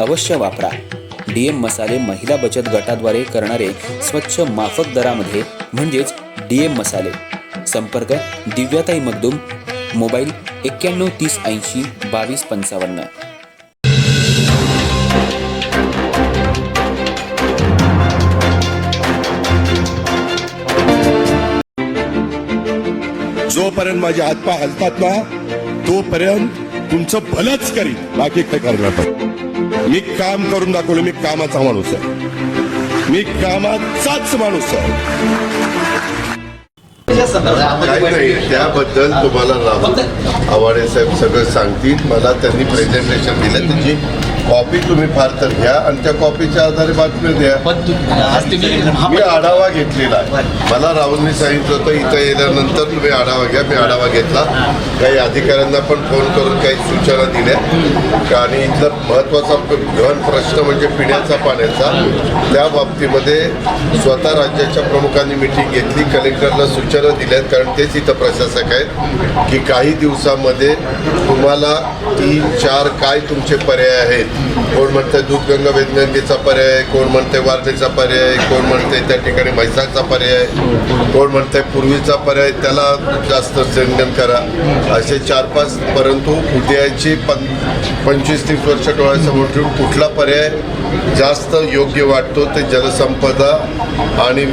अवश्य वापरा. डीएम मसाले महिला बचत गटाद्वारे करणारे स्वच्छ माफक दरामध्ये म्हणजेच डीएम मसाले. संपर्क दिव्याताई मगदूम मोबाईल एक्क्याण्णव तीस ऐंशी बावीस पंचावन्न. जोपर्यंत माझे हातपाय हलतात ना तोपर्यंत तुमचं भलंच करीन. बाकी काय करणार मी काम करून दाखवलं मी कामाचा माणूस आहे. मी कामाचाच माणूस आहे. काय नाही त्याबद्दल तुम्हाला राहुल आवाडे साहेब सगळं सांगतील. मला त्यांनी प्रेझेंटेशन दिलं त्याची कॉपी तुम्ही फार तर घ्या आणि त्या कॉपीच्या आधारे बातम्या द्या. मी आढावा घेतलेला आहे. मला राहुलनी सांगितलं होतं इथं येल्यानंतर तुम्ही आढावा घ्या मी आढावा घेतला. काही अधिकाऱ्यांना पण फोन करून काही सूचना दिल्या. आणि इथला महत्त्वाचा गहन प्रश्न म्हणजे पिण्याचा पाण्याचा. त्या बाबतीमध्ये स्वतः राज्याच्या प्रमुखांनी मिटिंग घेतली. कलेक्टरला सूचना दिल्यात कारण तेच इथं प्रशासक आहेत की काही दिवसामध्ये तुम्हाला तीन चार काय तुमचे पर्याय आहेत कोण म्हणतंय दूधगंगा वेदगंगेचा पर्याय कोण म्हणतंय वारधेचा पर्याय कोण म्हणतंय त्या ठिकाणी म्हैसाळचा पर्याय कोण म्हणतंय पूर्वीचा पर्याय त्याला जास्त संगन करा. असे चार पाच परंतु उद्याची पं पंचवीस तीस वर्ष डोळ्यासमोर ठेवून कुठला पर्याय जास्त योग्य वाटतो ते जलसंपदा आणि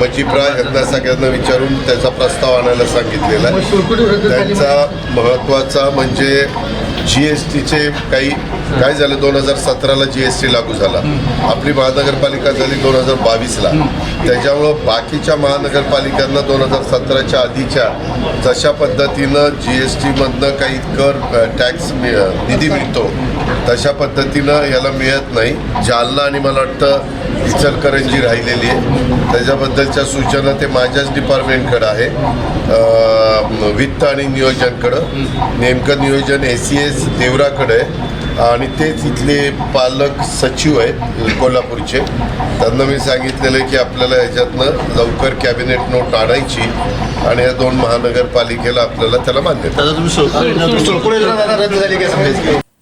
मजिप्रा यांना सगळ्यांना विचारून त्याचा प्रस्ताव आणायला सांगितलेला आहे. त्यांचा महत्त्वाचा म्हणजे जी एस टीचे काही काय झालं दोन हजार सतराला जी एस टी लागू झाला. आपली महानगरपालिका झाली दोन हजार बावीसला. त्याच्यामुळं बाकीच्या महानगरपालिकांना दोन हजार सतराच्या आधीच्या जशा पद्धतीनं जी एस टीमधनं काही कर टॅक्स निधी मिळतो तशा पद्धतीनं याला मिळत नाही. जालना आणि मला वाटतं इचलकरंजी राहिलेली आहे. त्याच्याबद्दलच्या सूचना ते माझ्याच डिपार्टमेंटकडं आहे. वित्त आणि नियोजनकडं. नेमकं नियोजन ए सी एस देवराकडे आहे. आणि तेच इथले पालक सचिव आहेत कोल्हापूरचे. त्यांना मी सांगितलेलं आहे की आपल्याला ह्याच्यातनं लवकर कॅबिनेट नोट आणायची आणि या दोन महानगरपालिकेला आपल्याला त्याला मान्यता.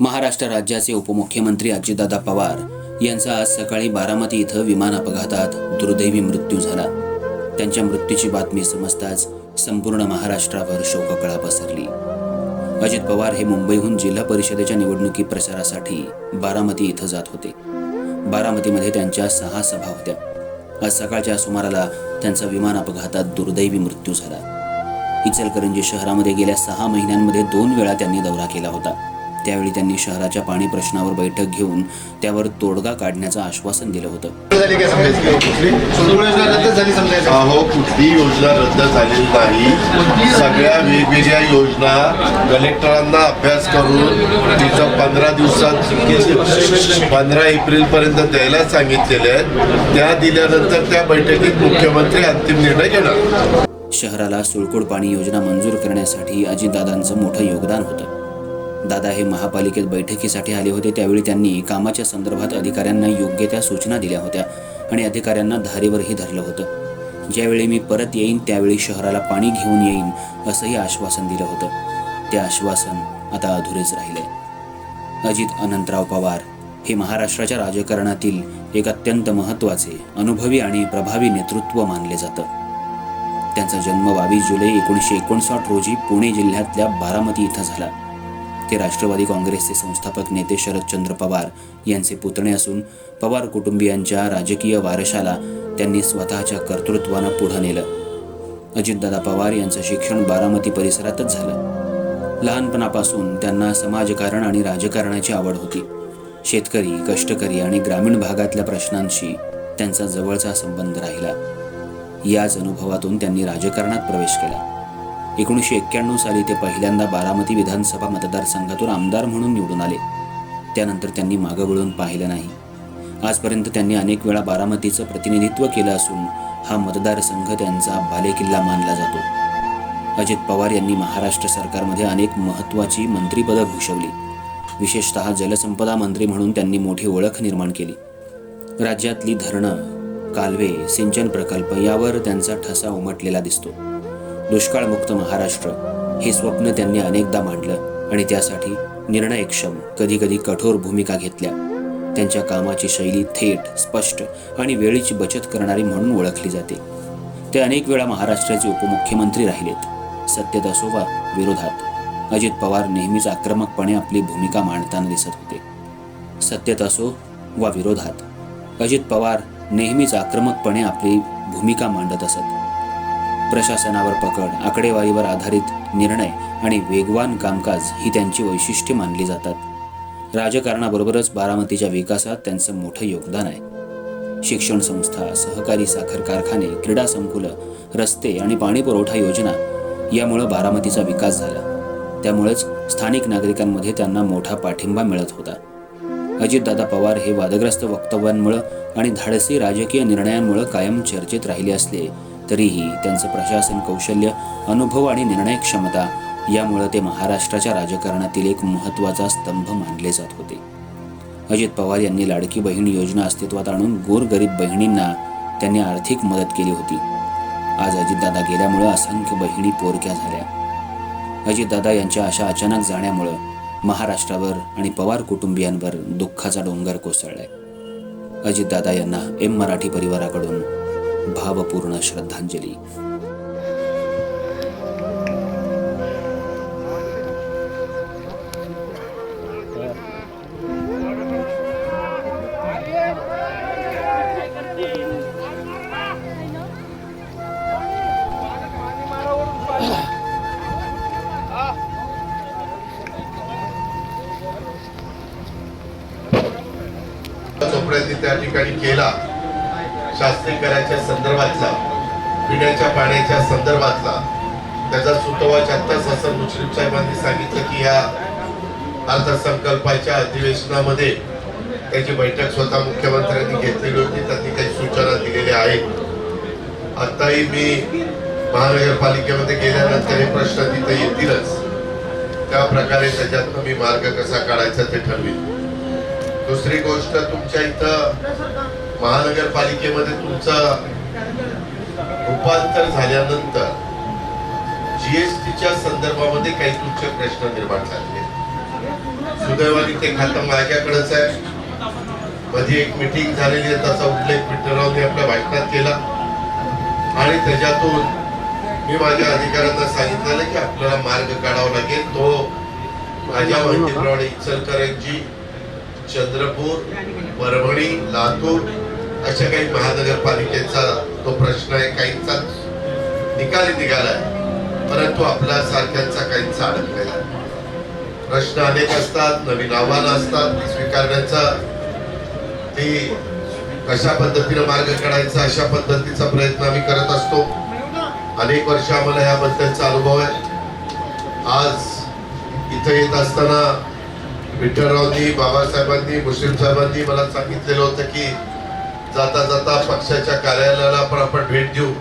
महाराष्ट्र राज्याचे उपमुख्यमंत्री अजितदादा पवार यांचा आज सकाळी बारामती इथं विमान अपघातात दुर्दैवी मृत्यू झाला. त्यांच्या मृत्यूची बातमी समजताच संपूर्ण महाराष्ट्रावर शोककळा पसरली. अजित पवार हे मुंबईहून जिल्हा परिषदेच्या निवडणुकी प्रचारासाठी बारामती इथं जात होते. बारामतीमध्ये त्यांच्या सहा सभा होत्या. आज सकाळच्या सुमाराला त्यांचा विमान अपघातात दुर्दैवी मृत्यू झाला. इचलकरंजी शहरामध्ये गेल्या सहा महिन्यांमध्ये दोन वेळा त्यांनी दौरा केला होता. त्यावेळी त्यांनी शहराच्या पाणी प्रश्नावर बैठक घेऊन त्यावर तोडगा काढण्याचं आश्वासन दिलं होतं. कुठली योजना रद्द झाली समजायचं अहो कुठली योजना रद्द झालेली नाही. सगळ्या वेगवेगळ्या योजना कलेक्टरांना अभ्यास करून तिथं पंधरा दिवसात पंधरा एप्रिलपर्यंत द्यायला सांगितलेल्या आहेत. त्या दिल्यानंतर त्या बैठकीत मुख्यमंत्री अंतिम निर्णय घेणार. शहराला सुळकोड पाणी योजना मंजूर करण्यासाठी अजितदादांचं मोठं योगदान होतं. दादा हे महापालिकेत बैठकीसाठी आले होते. त्यावेळी त्यांनी कामाच्या संदर्भात अधिकाऱ्यांना योग्य त्या सूचना दिल्या होत्या आणि अधिकाऱ्यांना धारेवरही धरलं होतं. ज्यावेळी मी परत येईन त्यावेळी शहराला पाणी घेऊन येईन असंही आश्वासन दिलं होतं. ते आश्वासन आता अधुरेच राहिले. अजित अनंतराव पवार हे महाराष्ट्राच्या राजकारणातील एक अत्यंत महत्त्वाचे अनुभवी आणि प्रभावी नेतृत्व मानले जातं. त्यांचा जन्म बावीस जुलै एकोणीसशे एकोणसाठ रोजी पुणे जिल्ह्यातल्या बारामती इथं झाला. ते राष्ट्रवादी काँग्रेसचे संस्थापक नेते शरदचंद्र पवार यांचे पुतणे असून पवार कुटुंबियांच्या राजकीय वारशाला त्यांनी स्वतःच्या कर्तृत्वानं पुढं नेलं. अजितदादा पवार यांचं शिक्षण बारामती परिसरातच झालं. लहानपणापासून त्यांना समाजकारण आणि राजकारणाची आवड होती. शेतकरी कष्टकरी आणि ग्रामीण भागातल्या प्रश्नांशी त्यांचा जवळचा संबंध राहिला. याच अनुभवातून त्यांनी राजकारणात प्रवेश केला. एकोणीसशे एक्क्याण्णव साली ते पहिल्यांदा बारामती विधानसभा मतदारसंघातून आमदार म्हणून निवडून आले. त्यानंतर त्यांनी मागं वळून पाहिलं नाही. आजपर्यंत त्यांनी अनेक वेळा बारामतीचं प्रतिनिधित्व केलं असून हा मतदारसंघ त्यांचा बालेकिल्ला मानला जातो. अजित पवार यांनी महाराष्ट्र सरकारमध्ये अनेक महत्त्वाची मंत्रीपदं भूषवली. विशेषतः जलसंपदा मंत्री म्हणून त्यांनी मोठी ओळख निर्माण केली. राज्यातली धरणं कालवे सिंचन प्रकल्प यावर त्यांचा ठसा उमटलेला दिसतो. दुष्काळमुक्त महाराष्ट्र हे स्वप्न त्यांनी अनेकदा मांडलं आणि त्यासाठी निर्णयक्षम कधीकधी कठोर भूमिका घेतल्या. त्यांच्या कामाची शैली थेट स्पष्ट आणि वेळेची बचत करणारी म्हणून ओळखली जाते. ते अनेक वेळा महाराष्ट्राचे उपमुख्यमंत्री राहिलेत. सत्तेत असो वा विरोधात. अजित पवार नेहमीच आक्रमकपणे आपली भूमिका मांडताना दिसत होते. सत्तेत असो वा विरोधात. अजित पवार नेहमीच आक्रमकपणे आपली भूमिका मांडत असत. प्रशासनावर पकड आकडेवारीवर आधारित निर्णय आणि वेगवान कामकाज ही त्यांची वैशिष्ट्ये मानली जातात. राजकारणाबरोबरच बारामतीच्या विकासात त्यांचं मोठं योगदान आहे. शिक्षण संस्था सहकारी साखर कारखाने क्रीडा संकुलं रस्ते आणि पाणी पुरवठा योजना यामुळं बारामतीचा विकास झाला. त्यामुळेच स्थानिक नागरिकांमध्ये त्यांना मोठा पाठिंबा मिळत होता. अजितदादा पवार हे वादग्रस्त वक्तव्यांमुळं आणि धाडसी राजकीय निर्णयांमुळं कायम चर्चेत राहिले असले तरीही त्यांचं प्रशासन कौशल्य अनुभव आणि निर्णय क्षमता यामुळं ते महाराष्ट्राच्या राजकारणातील एक महत्त्वाचा स्तंभ मानले जात होते. अजित पवार यांनी लाडकी बहीण योजना अस्तित्वात आणून गोरगरीब बहिणींना त्यांनी आर्थिक मदत केली होती. आज अजितदादा गेल्यामुळं असंख्य बहिणी पोरक्या झाल्या. अजितदादा यांच्या अशा अचानक जाण्यामुळं महाराष्ट्रावर आणि पवार कुटुंबियांवर दुःखाचा डोंगर कोसळलाय. अजितदादा यांना एम मराठी परिवाराकडून भावपूर्ण श्रद्धांजली. त्या ठिकाणी केला. शास्त्रीकराच्या संदर्भातला पिण्याच्या पाण्याच्या संदर्भातला त्याचा सुतोवाच आत्ताच असं मुश्रीफ साहेबांनी सांगितलं की या अर्थसंकल्पाच्या अधिवेशनामध्ये त्याची बैठक स्वतः मुख्यमंत्र्यांनी घेतलेली होती त्यांनी काही सूचना दिलेल्या आहेत. आताही मी महानगरपालिकेमध्ये गेल्यानंतर हे प्रश्न तिथे येतीलच. त्या प्रकारे त्याच्यातनं मी मार्ग कसा काढायचा ते ठरवेल दुसरी गोष्ट तुमच्या इथं महानगरपालिकेमध्ये तुमचं रूपांतर झाल्यानंतर जीएसटीच्या संदर्भामध्ये काही तुमचे प्रश्न निर्माण आहेत. सुदैवाने ते खातं माझ्याकडेच आहे. मध्ये एक मिटिंग झालेली आहे त्याचा उल्लेख विठ्ठलरावने आपल्या भाषणात केला. आणि त्याच्यातून मी माझ्या अधिकाऱ्यांना सांगितलेलं की आपल्याला मार्ग काढावा लागेल. तो माझ्या माहितीप्रमाणे इचलकरंजी चंद्रपूर परभणी लातूर अशा काही महानगरपालिकेचा तो प्रश्न आहे काहींचा निकाली निघालाय परंतु आपल्या सारख्यांचा काहींचा अडकलेला प्रश्न अनेक असतात नवीन आव्हानं असतात स्वीकारण्याचा ती कशा पद्धतीनं मार्ग काढायचा अशा पद्धतीचा प्रयत्न आम्ही करत असतो. अनेक वर्ष आम्हाला याबद्दलचा अनुभव आहे. आज इथं येत असताना विठ्ठलरावनी बाबासाहेबांनी मुस्लिम साहेबांनी मला सांगितलेलं होतं की जाता जाता पक्षाच्या कार्यालयाला पण आपण भेट देऊ.